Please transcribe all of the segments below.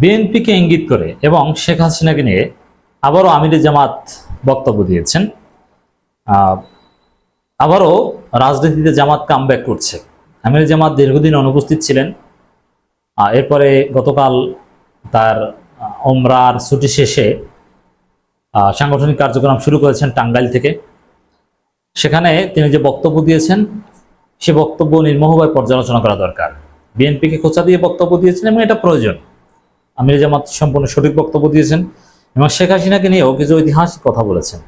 বিএনপিকে ইঙ্গিত করে এবং শেখ হাসিনাকে নিয়ে আবারও আমিরে জামাত বক্তব্য দিয়েছেন। আবারও রাজনীতিতে জামাত কামব্যাক করছে। আমির জামাত দীর্ঘদিন অনুপস্থিত ছিলেন। এরপরে গতকাল তার ওমরার ছুটি শেষে সাংগঠনিক কার্যক্রম শুরু করেছেন টাঙ্গাইল থেকে। সেখানে তিনি যে বক্তব্য দিয়েছেন, সে বক্তব্য নির্মোহভাবে পর্যালোচনা করা দরকার। বিএনপিকে খোঁচা দিয়ে বক্তব্য দিয়েছেন এবং এটা প্রয়োজন। আমির জামাত সম্পূর্ণ সঠিক বক্তব্য দিয়েছেন এবং শেখ হাসিনাকে নিয়েও কিছু ঐতিহাসিক কথা বলেছেন,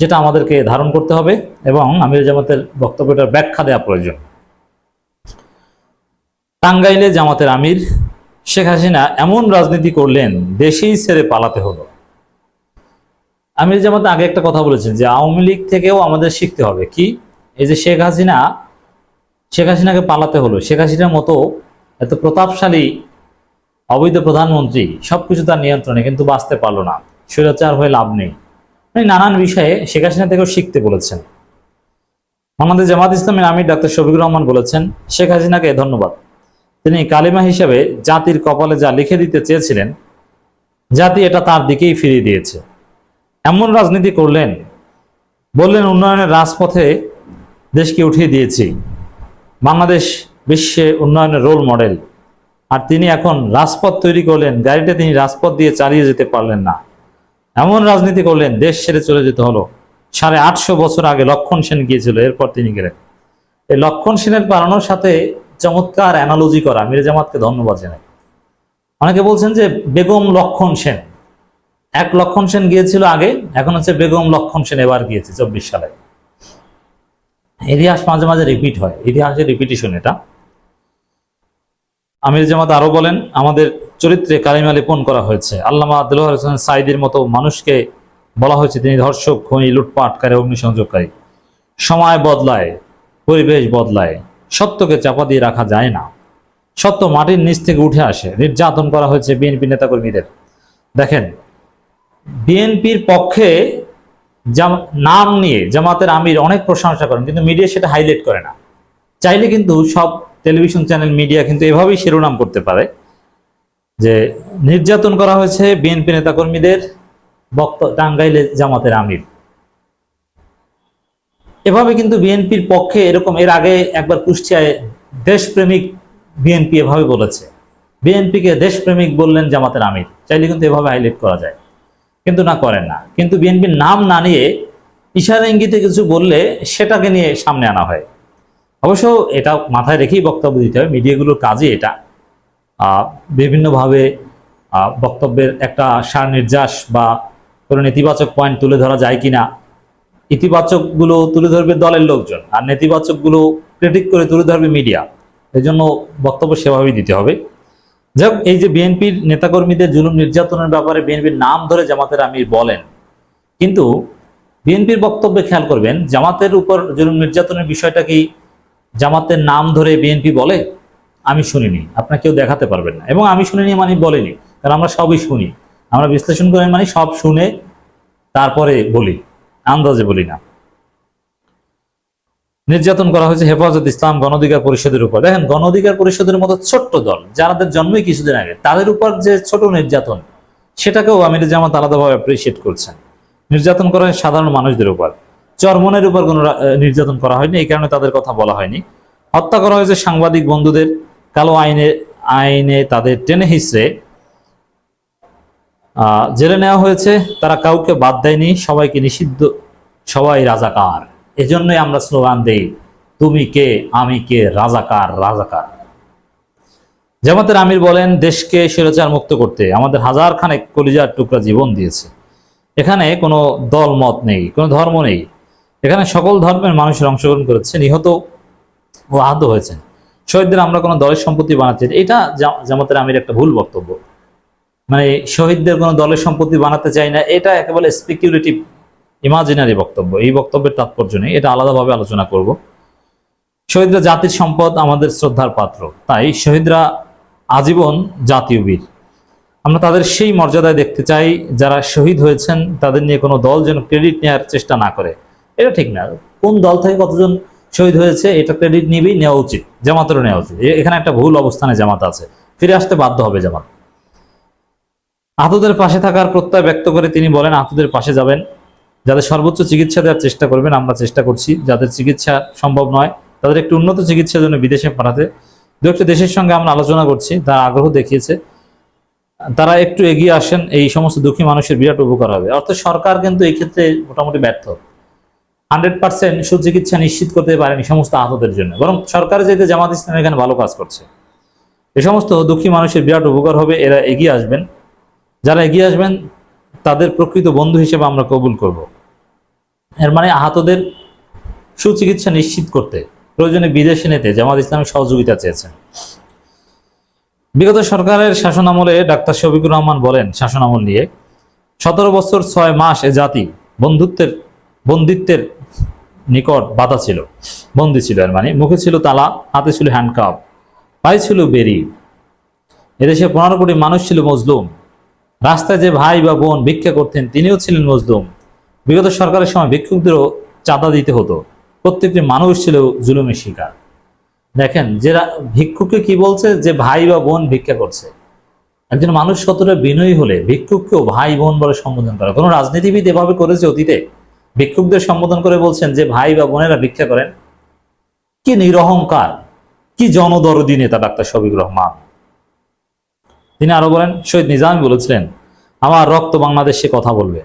যেটা আমাদেরকে ধারণ করতে হবে এবং আমির জামাতের বক্তব্যটার ব্যাখ্যা দেওয়া প্রয়োজন। টাঙ্গাইলে জামাতের আমির শেখ হাসিনা এমন রাজনীতি করলেন, দেশেই ছেড়ে পালাতে হলো। আমির জামাত আগে একটা কথা বলেছেন যে আওয়ামী লীগ থেকেও আমাদের শিখতে হবে কি? এই যে শেখ হাসিনা, শেখ হাসিনাকে পালাতে হলো, শেখ হাসিনার মতো এত প্রতাপশালী অবৈধ প্রধানমন্ত্রী সবকিছু তার নিয়ন্ত্রণে, কিন্তু বাঁচতে পারল না। স্বৈরাচার হয়ে লাভ নেই। নানান বিষয়ে শেখ হাসিনা থেকেও শিখতে বলেছেন। বাংলাদেশ জামাত ইসলামের আমির ডাক্তার শফিকুর রহমান বলেছেন, শেখ হাসিনাকে ধন্যবাদ। তিনি কালিমা হিসেবে জাতির কপালে যা লিখে দিতে চেয়েছিলেন, জাতি এটা তার দিকেই ফিরিয়ে দিয়েছে। এমন রাজনীতি করলেন, বললেন উন্নয়নের রাজপথে দেশকে উঠিয়ে দিয়েছি। বাংলাদেশ বিশ্বে উন্নয়নের রোল মডেল আর তিনি এখন রাজপথ তৈরি করলেন। গাড়িটা তিনি রাজপথ দিয়ে চালিয়ে যেতে পারলেন না। এমন রাজনীতি করলেন, দেশ ছেড়ে চলে যেতে হলো। সাড়ে আটশো বছর আগে লক্ষণ সেন গিয়েছিল, এরপর তিনি গেলেন। এই লক্ষণ সেনের পালানোর সাথে চমৎকার অ্যানালজি করা, মিরে জামাতকে ধন্যবাদ জানাই। অনেকে বলছেন যে বেগম লক্ষণ সেন। এক লক্ষণ সেন গিয়েছিল আগে, এখন হচ্ছে বেগম লক্ষণ সেন এবার গিয়েছে, চব্বিশ সালে। ইতিহাস মাঝে মাঝে রিপিট হয়। ইতিহাসের রিপিটিশন এটা। আমির জামাত আরও বলেন, আমাদের চরিত্রে কালিমা লেপন করা হয়েছে? আল্লামা দিলওয়ার হোসেন সাইদির মতো মানুষকে বলা হয়েছে, তিনি ধর্ষক, খনি, লুটপাটকারী, অগ্নিসংযোগকারী। সময় বদলায়, পরিবেশ বদলায়, সত্যকে চাপা দিয়ে রাখা যায় না। সত্য মাটির নিচ থেকে উঠে আসে। নির্যাতন করা হয়েছে বিএনপি নেতাকর্মীদের। দেখেন, বিএনপির পক্ষে নাম নিয়ে জামাতের আমির অনেক প্রশংসা করেন, কিন্তু মিডিয়া সেটা হাইলাইট করে না। চাইলে কিন্তু সব টেলিভিশন চ্যানেল, মিডিয়া কিন্তু এভাবেই শিরোনাম করতে পারে। যে নির্যাতন করা হয়েছে বিএনপি নেতাকর্মীদের বক্ত টাঙ্গাইলে জামাতের আমির। এভাবে কিন্তু বিএনপির পক্ষে এরকম, এর আগে একবার কুষ্টিয়ায় দেশপ্রেমিক বিএনপি এভাবে বলেছে। বিএনপিকে দেশপ্রেমিক বললেন জামাতের আমির। চাইলে কিন্তু এভাবে হাইলাইট করা যায়। কিন্তু না, করেন না। কিন্তু বিএনপির নাম না নিয়ে ইশারা ইঙ্গিতে কিছু বললে সেটাকে নিয়ে সামনে আনা হয়। অবশ্য এটা মাথায় রেখেই বক্তব্য দিতে হবে, মিডিয়াগুলোর কাজই এটা। বিভিন্নভাবে বক্তব্যের একটা সার নির্যাস বা কোনো নেতিবাচক পয়েন্ট তুলে ধরা যায় কিনা, ইতিবাচকগুলো তুলে ধরবে দলের লোকজন, আর নেতিবাচকগুলো ক্রিটিক করে তুলে ধরবে মিডিয়া এই জন্য বক্তব্য সেভাবেই দিতে হবে। যাই এই যে বিএনপির নেতাকর্মীদের জুলুম নির্যাতনের ব্যাপারে বিএনপির নাম ধরে জামাতের আমির বলেন, কিন্তু বিএনপির বক্তব্যে খেয়াল করবেন, জামাতের উপর জুলুম নির্যাতনের বিষয়টা কি জামাতের নাম ধরে বিএনপি বলে, আমি শুনিনি। আপনার কেউ দেখাতে পারবেন না। এবং আমি শুনিনি মানে বলিনি, কারণ আমরা সবই শুনি। আমরা বিশ্লেষণ করে মানে সব শুনে তারপরে বলি, আন্দাজে বলি না। নির্যাতন করা হয়েছে হেফাজত ইসলাম গণ অধিকার পরিষদের উপর। দেখেন, গণ অধিকার পরিষদের মতো ছোট্ট দল যাদের জন্মই কিছুদিন আগে, তাদের উপর যে ছোট নির্যাতন, সেটাকেও আমির জামাত আলাদাভাবে অ্যাপ্রিসিয়েট করছেন। নির্যাতন করা হয় সাধারণ মানুষদের উপর। চরমনের উপর কোনো নির্যাতন করা হয়নি, এই কারণে তাদের কথা বলা হয়নি। হত্যা করা হয়েছে সাংবাদিক বন্ধুদের, কালো আইনে আইনে তাদের টেনে হিসড়ে জেলে নেওয়া হয়েছে, তারা কাউকে বাদ দেয়নি, সবাইকে নিষিদ্ধ, সবাই রাজাকার। এজন্যই আমরা স্লোগান দেই, তুমি কে, আমি কে, রাজাকার রাজাকার। জামাতের আমির বলেন, দেশকে স্বৈরাচার মুক্ত করতে আমাদের হাজার খানেক কলিজার টুকরা জীবন দিয়েছে। এখানে কোনো দল মত নেই, কোনো ধর্ম নেই। এখানে সকল ধর্মের মানুষের অংশগ্রহণ করেছে নিহত ও আহত হয়েছেন। শহীদদের আমরা কোনো দলের সম্পত্তি বানাচ্ছি। এটা জামাতের আমির একটা ভুল বক্তব্য। মানে শহীদদের কোনো দলের সম্পত্তি বানাতে চাই না, এটা একেবারে স্পেকুলেটিভ ইমাজিনারি বক্তব্য। এই বক্তব্যের তাৎপর্য নেই, এটা আলাদাভাবে আলোচনা করব। শহীদরা জাতির সম্পদ, আমাদের শ্রদ্ধার পাত্র। তাই শহীদরা আজীবন জাতীয় বীর। আমরা তাদের সেই মর্যাদায় দেখতে চাই, যারা শহীদ হয়েছেন, তাদের নিয়ে কোনো দল যেন ক্রেডিট নেওয়ার চেষ্টা না করে। এটা ঠিক না। কোন দল থেকে কতজন শহীদ হয়েছে এটা ক্রেডিট নিবেই নেওয়া উচিত জামাতেরও নেওয়া উচিত। এখানে একটা ভুল অবস্থানে জামাত আছে। ফিরে আসতে বাধ্য হবে জামাত। আহতদের পাশে থাকার প্রত্যয় ব্যক্ত করে তিনি বলেন, আহতদের পাশে যাবেন। যাদের সর্বোচ্চ চিকিৎসা দেওয়ার চেষ্টা করবেন, আমরা চেষ্টা করছি। যাদের চিকিৎসা সম্ভব নয়, তাদের একটু উন্নত চিকিৎসার জন্য বিদেশে পাঠাতে। দু একটা দেশের সঙ্গে আমরা আলোচনা করছি, তারা আগ্রহ দেখিয়েছে। তারা একটু এগিয়ে আসেন, এই সমস্ত দুঃখী মানুষের বিরাট উপকার হবে। অর্থাৎ সরকার কিন্তু এই ক্ষেত্রে মোটামুটি ব্যর্থ। হান্ড্রেড পার্সেন্ট সুচিকিৎসা নিশ্চিত করতে পারেনি সমস্ত আহতদের জন্য। বরং সরকার যেতে জামাত ইসলাম এখানে ভালো কাজ করছে। এই সমস্ত দুঃখী মানুষের বিরাট উপকার হবে, এরা এগিয়ে আসবেন। যারা এগিয়ে আসবেন, তাদের প্রকৃত বন্ধু হিসেবে আমরা কবুল করব। এর মানে আহতদের সুচিকিৎসা নিশ্চিত করতে, প্রয়োজনে বিদেশে নিতে জামাত ইসলামী সহযোগিতা চেয়েছেন। বিগত সরকারের শাসনামলে ডাক্তার শফিকুর রহমান বলেন শাসনামল নিয়ে, সতেরো বছর ছয় মাস এ জাতি বন্ধুত্বের, বন্দিত্বের নিকট বাধা ছিল, বন্দি ছিল এর মানে। মুখে ছিল তালা, হাতে ছিল হ্যান্ডকাপ পায়ে ছিল বেরি এদেশে পনেরো কোটি মানুষ ছিল মজলুম। রাস্তায় যে ভাই বা বোন ভিক্ষা করতেন, তিনিও ছিলেন মজলুম। বিগত সরকারের সময় ভিক্ষুকদেরও চাঁদা দিতে হতো। প্রত্যেকটি মানুষ ছিল জুলুমের শিকার। দেখেন, যে রা- ভিক্ষুককে কি বলছে? যে ভাই বা বোন ভিক্ষা করছে। একজন মানুষ কতটা বিনয়ী হলে ভিক্ষুককেও ভাই বোন বলে সম্বোধন করে। কোনো রাজনীতিবিদ এভাবে করেছে অতীতে? ভিক্ষুকদের সম্বোধন করে বলছেন যে, ভাই বা বোনেরা ভিক্ষা করেন। কি নিরহংকার, কি জনদরদি নেতা ডাক্তার শফিকুর রহমান। তিনি আরও বলেন, শহীদ নিজামী বলেছিলেন, আমার রক্ত বাংলাদেশে কথা বলবে।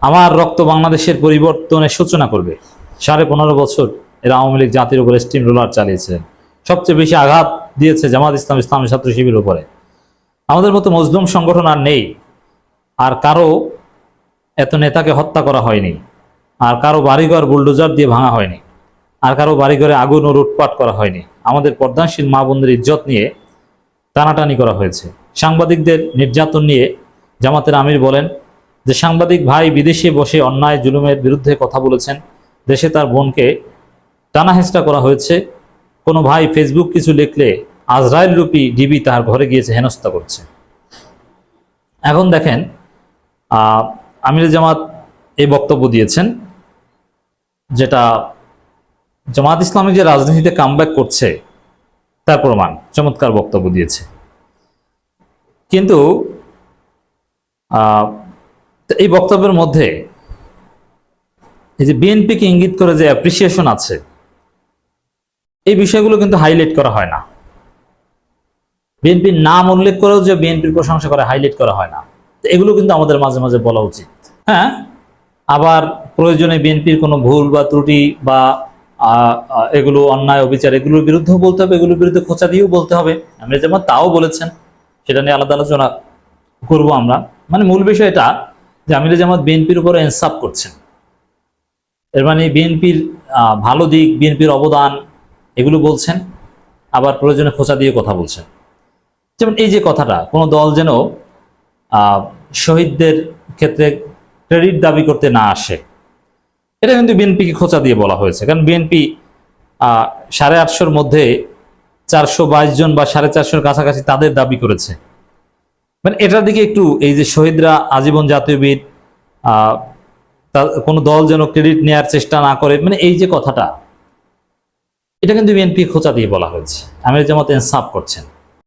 আমার রক্ত বাংলাদেশের পরিবর্তনের সূচনা করবে। সাড়ে পনেরো বছর এরা আওয়ামী লীগ জাতির উপরে স্টিম রোলার চালিয়েছিলেন সবচেয়ে বেশি আঘাত দিয়েছে জামাত ইসলাম ইসলামী ছাত্র শিবির উপরে। আমাদের মতো মজলুম সংগঠন আর নেই। আর কারও এত নেতাকে হত্যা করা হয়নি। আর কারও বাড়িঘর বুলডোজার দিয়ে ভাঙা হয়নি। আর কারও বাড়িঘরে আগুন ও লুটপাট করা হয়নি। আমাদের পর্দানশীল মা বোনদের ইজ্জত নিয়ে টানাটানি করা হয়েছে। সাংবাদিকদের নির্যাতন নিয়ে জামাতের আমির বলেন যে, সাংবাদিক ভাই বিদেশে বসে অন্যায় জুলুমের বিরুদ্ধে কথা বলেছেন। দেশে তার বোনকে টানা হেঁচড়া করা হয়েছে। কোনো ভাই ফেসবুক কিছু লিখলে আজরায়েল রূপী ডিবি তার ঘরে গিয়েছে হেনস্থা করছে। এখন দেখেন আমির জামাত এই বক্তব্য দিয়েছেন, যেটা জামাত ইসলামী যে রাজনীতিতে কামব্যাক করছে, তার প্রমাণ, চমৎকার বক্তব্য দিয়েছে। কিন্তু এই বক্তব্যের মধ্যে এই যে বিএনপিকে ইঙ্গিত করে যে অ্যাপ্রিসিয়েশন আছে, এই বিষয়গুলো কিন্তু হাইলাইট করা হয় না। বিএনপির নাম উল্লেখ করেও যে বিএনপির প্রশংসা করে হাইলাইট করা হয় না। এগুলো কিন্তু আমাদের মাঝে মাঝে বলা উচিত। হ্যাঁ? আবার প্রয়োজনে বিএনপির কোনো ভুল বা ত্রুটি বা এগুলো অন্যায়, অবিচার, এগুলোর বিরুদ্ধেও বলতে হবে, এগুলোর বিরুদ্ধে খোঁচা দিয়েও বলতে হবে। আমরা যেমন তাও বলেছেন, সেটা নিয়ে আলাদা আলোচনা করব আমরা। মানে মূল বিষয় এটা যে আমির জামাত বিএনপির উপর ইনসাফ করছেন। এর মানে বিএনপির ভালো দিক, বিএনপির অবদান, এগুলো বলছেন, আবার প্রয়োজনে খোঁচা দিয়ে কথা বলছেন। যেমন এই যে কথাটা, কোনো দল যেন শহীদদের ক্ষেত্রে ক্রেডিট দাবি করতে না আসে। এটা কিন্তু বিএনপিকে খোঁচা দিয়ে বলা হয়েছে। কারণ বিএনপি সাড়ে আটশোর মধ্যে চারশো বাইশ জন বা সাড়ে চারশোর কাছাকাছি তাদের দাবি করেছে। মানে এটার দিকে একটু এই যে শহীদরা আজীবন জাতীয়বিদ কোনো দল যেন ক্রেডিট নেয়ার চেষ্টা না করে মানে এই যে কথাটা, এটা কিন্তু বিএনপি খোঁচা দিয়ে বলা হয়েছে। আমির জামাত ইনসাফ করছেন।